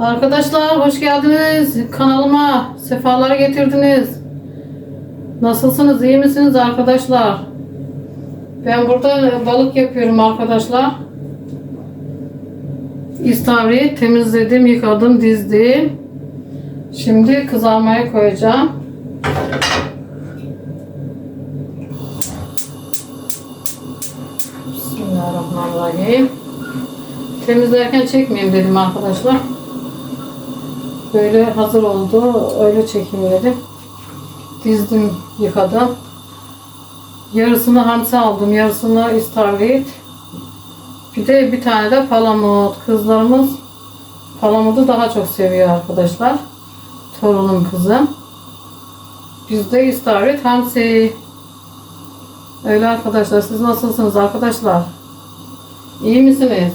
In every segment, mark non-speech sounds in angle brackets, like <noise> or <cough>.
Arkadaşlar hoş geldiniz. Kanalıma sefalar getirdiniz. Nasılsınız? iyi misiniz arkadaşlar? Ben burada balık yapıyorum arkadaşlar. İstavrit temizledim, yıkadım, dizdim. Şimdi kızarmaya koyacağım. Bismillahirrahmanirrahim. Temizlerken çekmeyeyim dedim arkadaşlar. Böyle hazır oldu. Öyle çekeyim dedim. Dizdim, yıkadım. Yarısını hamsi aldım, yarısını istavrit. Bir de bir tane de palamut. Kızlarımız palamudu daha çok seviyor arkadaşlar. Torunum kızım. Bizde istavrit hamsi. Öyle arkadaşlar. Siz nasılsınız arkadaşlar? İyi misiniz?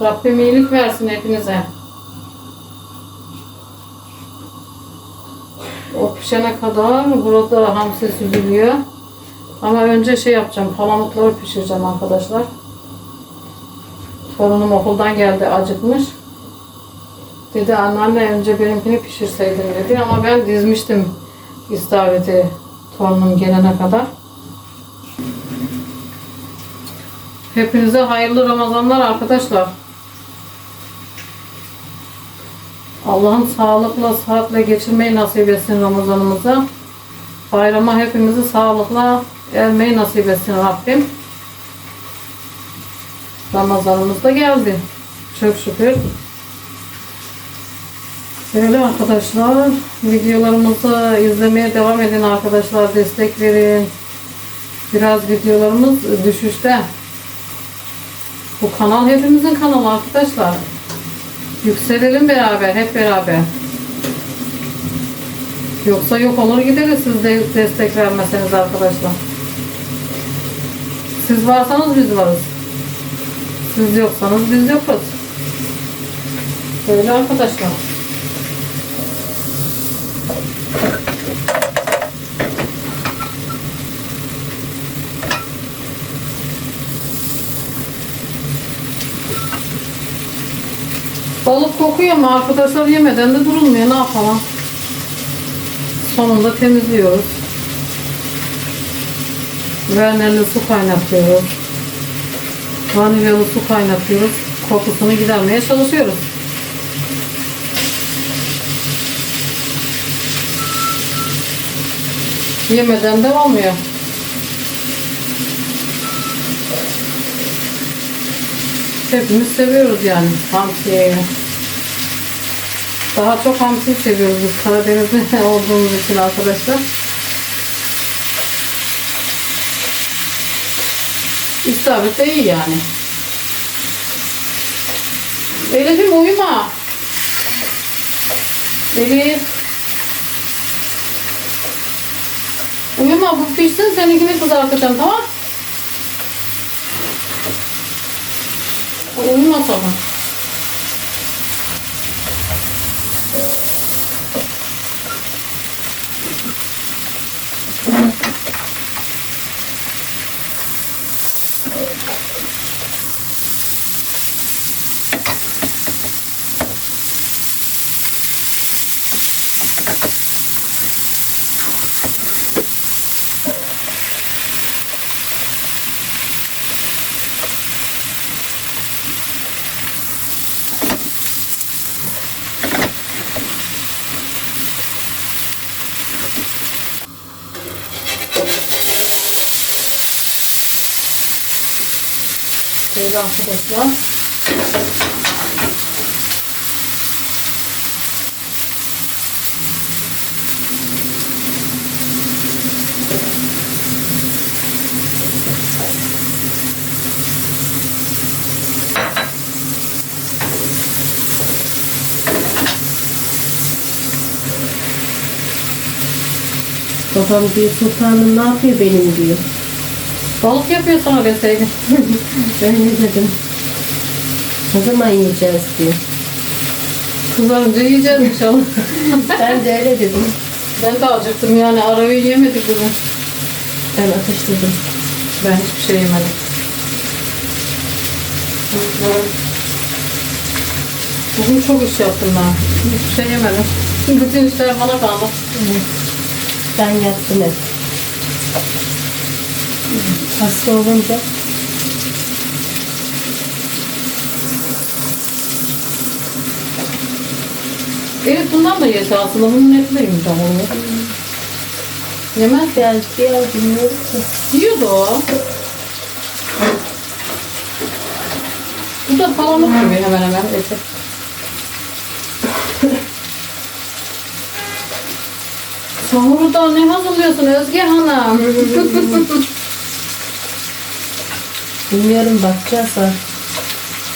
Rabbim iyilik versin hepinize. O pişene kadar burada hamsi süzülüyor. Ama önce şey yapacağım. Palamutları pişireceğim arkadaşlar. Torunum okuldan geldi acıkmış. Dedi anneanne önce benimkini pişirseydin dedi. Ama ben dizmiştim istavriti torunum gelene kadar. Hepinize hayırlı Ramazanlar arkadaşlar. Allah'ım sağlıkla, sıhhatle geçirmeyi nasip etsin Ramazanımızı. Bayrama hepimizi sağlıkla ermeyi nasip etsin Rabbim. Ramazanımız da geldi. Çok şükür. Böyle arkadaşlar videolarımızı izlemeye devam edin arkadaşlar. Destek verin. Biraz videolarımız düşüşte. Bu kanal hepimizin kanalı arkadaşlar. Yükselelim beraber, hep beraber. Yoksa yok olur gideriz siz de destek vermeseniz arkadaşlar. Siz varsanız biz varız. Siz yoksanız biz yokuz. Böyle arkadaşlar. Balık kokuyor mu arkadaşlar yemeden de durulmuyor ne yapalım. Sonunda temizliyoruz. Vernerli su kaynatıyoruz. Vanilyalı su kaynatıyoruz. Kokusunu gidermeye çalışıyoruz. Yemeden de olmuyor. Hepimiz seviyoruz yani hamsiyi. Daha çok hamsi seviyoruz biz Karadeniz'de <laughs> olduğumuz için arkadaşlar. İstavrit de iyi yani. Elif'im uyuma. Elif. Uyuma bu pişsin seninkini kızartacağım tamam Uyuma sabah. Şöyle arkadaşlar. Babam diyor sultanım ne yapıyor benim diyor. Balık yapıyor sana deseydin. Ben ne dedim? Ne zaman yiyeceğiz diyor. Kızarınca yiyeceğiz inşallah. <laughs> Ben de öyle dedim. ben de acıktım yani arabayı yemedik bugün. Ben atıştırdım. Ben hiçbir şey yemedim. Bugün çok iş yaptım ben. Hiçbir şey yemedim. Bütün işler bana kaldı. Ben yaptım hep. Hasta olunca Elif bundan da yese aslında. Bunun eti de yumuşak oluyor. Yemez. belki ya bilmiyorum ki. Yiyordu o. Bu da palamut gibi hemen hemen eti. <laughs> Sahurda ne hazırlıyorsun Özge Hanım? <laughs> Bilmiyorum bakacağız ha.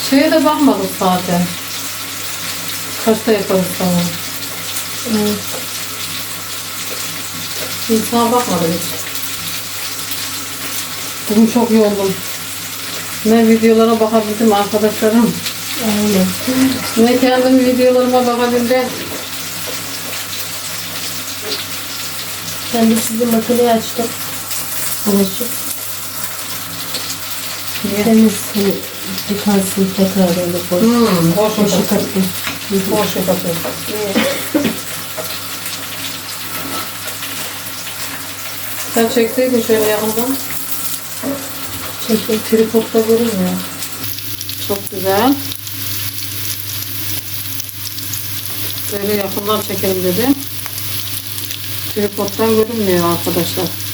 Şeye de bakmadık zaten. Kaçta yaparız tamam. Evet. İnsana bakmadım hiç. Bugün çok yoruldum. Ne videolara bakabildim arkadaşlarım. Aynen. Ne kendim videolarıma bakabildim. Ben de sizin makineyi açtım. Bulaşık. Niye? Temiz hani yıkansın tekrar böyle boş. Hmm, boş yapıyor. Sen çekseydin şöyle yakından. Çekil. Tripodda görünmüyor. Çok güzel. Böyle yakından çekelim dedi. Tripoddan görünmüyor arkadaşlar.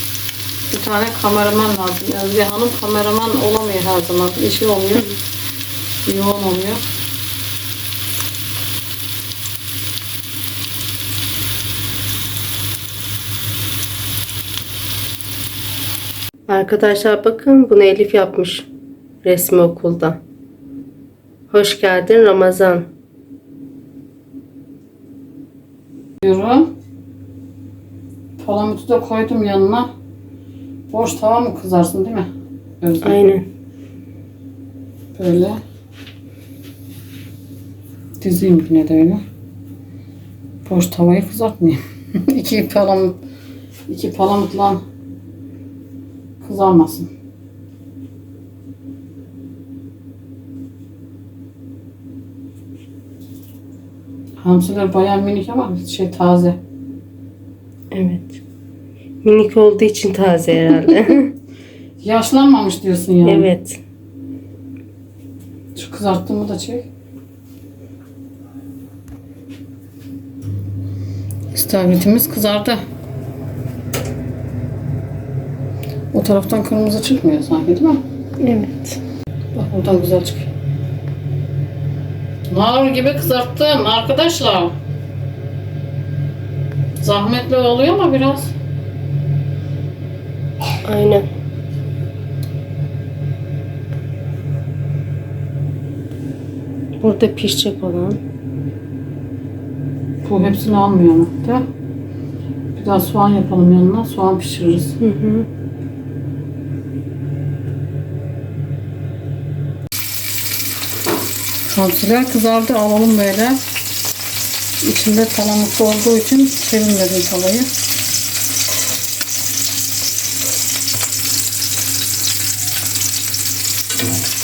Bir tane kameraman lazım. Özge Hanım kameraman olamıyor her zaman. İşi olmuyor. Yoğun oluyor. Arkadaşlar bakın bunu Elif yapmış. Resmi okulda. Hoş geldin Ramazan. Diyorum. Palamutu da koydum yanına. Boş tava mı kızarsın değil mi? Özge? Aynen. Böyle. Dizeyim yine de öyle. Boş tavayı kızartmayayım. <laughs> iki palamut, iki palamutla kızarmasın. Hamsiler bayağı minik ama şey taze. Evet. Minik olduğu için taze herhalde. <laughs> Yaşlanmamış diyorsun yani. evet. Şu kızarttığımı da çek. İstavritimiz kızardı. O taraftan kırmızı çıkmıyor sanki değil mi? Evet. Bak buradan güzel çıkıyor. Nar gibi kızarttım arkadaşlar. Zahmetli oluyor ama biraz. Aynen. Burada pişecek olan. Bu hepsini almıyor mi? Bir daha soğan yapalım yanına. Soğan pişiririz. Hı hı. Hamsiler kızardı alalım böyle. İçinde palamutlu olduğu için çevirmedim tavayı.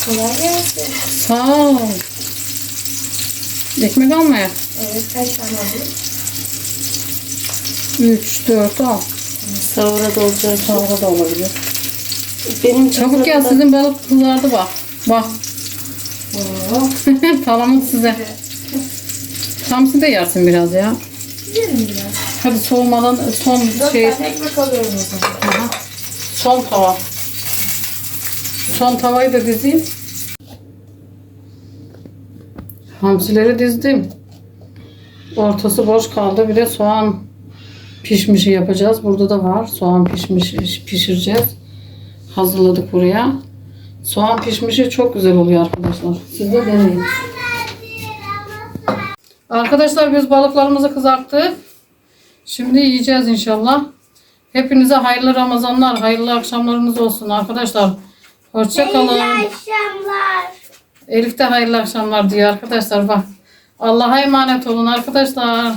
Kolay gelsin. Sağ ol. Ekmek almaya. Evet, kaç tane alayım? 3, 4 al. Sahura da olacak. Sağda da olabilir. Benim Çabuk gel kızlarım da- sizin balık kızardı bak. Bak. Oo. <laughs> Size. Hamsi de yersin biraz ya. Yerim biraz. Hadi soğumadan son Dört şey tane ekmek alıyorum o zaman. Son tava. Son tavayı da dizeyim. Hamsileri dizdim. Ortası boş kaldı. Bir de soğan pişmişi yapacağız. Burada da var. Soğan pişmiş pişireceğiz. Hazırladık buraya. Soğan pişmişi çok güzel oluyor arkadaşlar. Siz de deneyin. Arkadaşlar biz balıklarımızı kızarttık. Şimdi yiyeceğiz inşallah. Hepinize hayırlı Ramazanlar, hayırlı akşamlarınız olsun arkadaşlar. Hoşça kalın. akşamlar. Elif de hayırlı akşamlar diyor arkadaşlar bak. Allah'a emanet olun arkadaşlar.